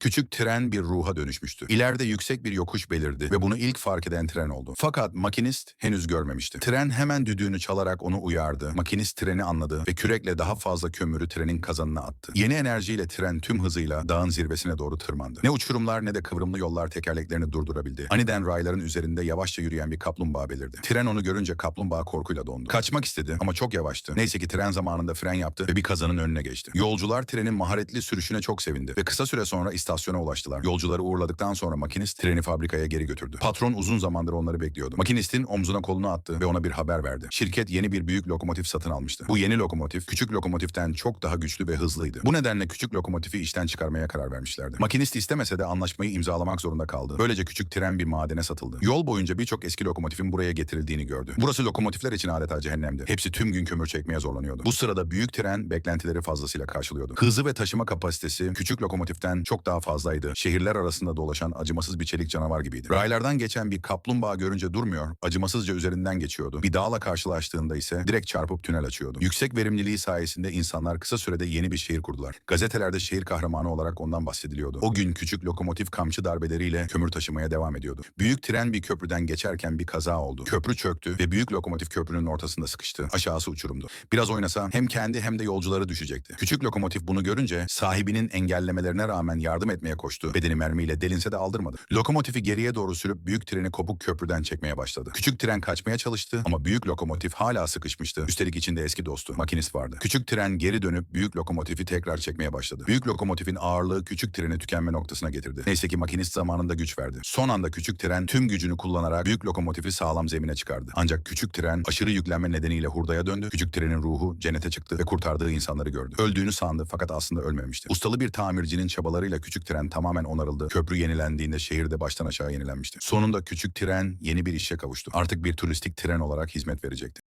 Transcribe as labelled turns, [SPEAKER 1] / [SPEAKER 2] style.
[SPEAKER 1] Küçük tren bir ruha dönüşmüştü. İleride yüksek bir yokuş belirdi ve bunu ilk fark eden tren oldu. Fakat makinist henüz görmemişti. Tren hemen düdüğünü çalarak onu uyardı. Makinist treni anladı ve kürekle daha fazla kömürü trenin kazanına attı. Yeni enerjiyle tren tüm hızıyla dağın zirvesine doğru tırmandı. Ne uçurumlar ne de kıvrımlı yollar tekerleklerini durdurabildi. Aniden rayların üzerinde yavaşça yürüyen bir kaplumbağa belirdi. Tren onu görünce kaplumbağa korkuyla dondu. Kaçmak istedi ama çok yavaştı. Neyse ki tren zamanında fren yaptı ve bir kazanın önüne geçti. Yolcular trenin maharetli sürüşüne çok sevindi ve kısa süre sonra istasyona ulaştılar. Yolcuları uğurladıktan sonra makinist treni fabrikaya geri götürdü. Patron uzun zamandır onları bekliyordu. Makinistin omzuna kolunu attı ve ona bir haber verdi. Şirket yeni bir büyük lokomotif satın almıştı. Bu yeni lokomotif küçük lokomotiften çok daha güçlü ve hızlıydı. Bu nedenle küçük lokomotifi işten çıkarmaya karar vermişlerdi. Makinist istemese de anlaşmayı imzalamak zorunda kaldı. Böylece küçük tren bir madene satıldı. Yol boyunca birçok eski lokomotifin buraya getirildiğini gördü. Burası lokomotifler için adeta cehennemdi. Hepsi tüm gün kömür çekmeye zorlanıyordu. Bu sırada büyük tren beklentileri fazlasıyla karşılıyordu. Hızı ve taşıma kapasitesi küçük lokomotiften çok daha fazlaydı. Şehirler arasında dolaşan acımasız bir çelik canavar gibiydi. Raylardan geçen bir kaplumbağa görünce durmuyor, acımasızca üzerinden geçiyordu. Bir dağla karşılaştığında ise direkt çarpıp tünel açıyordu. Yüksek verimliliği sayesinde insanlar kısa sürede yeni bir şehir kurdular. Gazetelerde şehir kahramanı olarak ondan bahsediliyordu. O gün küçük lokomotif kamçı darbeleriyle kömür taşımaya devam ediyordu. Büyük tren bir köprüden geçerken bir kaza oldu. Köprü çöktü ve büyük lokomotif köprünün ortasında sıkıştı. Aşağısı uçurumdu. Biraz oynasa hem kendi hem de yolcuları düşecekti. Küçük lokomotif bunu görünce sahibinin engellemelerine rağmen yardım etmeye koştu. Bedeni mermiyle delinse de aldırmadı. Lokomotifi geriye doğru sürüp büyük treni kopuk köprüden çekmeye başladı. Küçük tren kaçmaya çalıştı ama büyük lokomotif hala sıkışmıştı. Üstelik içinde eski dostu, makinist vardı. Küçük tren geri dönüp büyük lokomotifi tekrar çekmeye başladı. Büyük lokomotifin ağırlığı küçük treni tükenme noktasına getirdi. Neyse ki makinist zamanında güç verdi. Son anda küçük tren tüm gücünü kullanarak büyük lokomotifi sağlam zemine çıkardı. Ancak küçük tren aşırı yüklenme nedeniyle hurdaya döndü. Küçük trenin ruhu cennete çıktı ve kurtardığı insanları gördü. Öldüğünü sandı fakat aslında ölmemişti. Ustalı bir tamircinin çabalarıyla küçük tren tamamen onarıldı. Köprü yenilendiğinde şehirde baştan aşağı yenilenmişti. Sonunda küçük tren yeni bir işe kavuştu. Artık bir turistik tren olarak hizmet verecekti.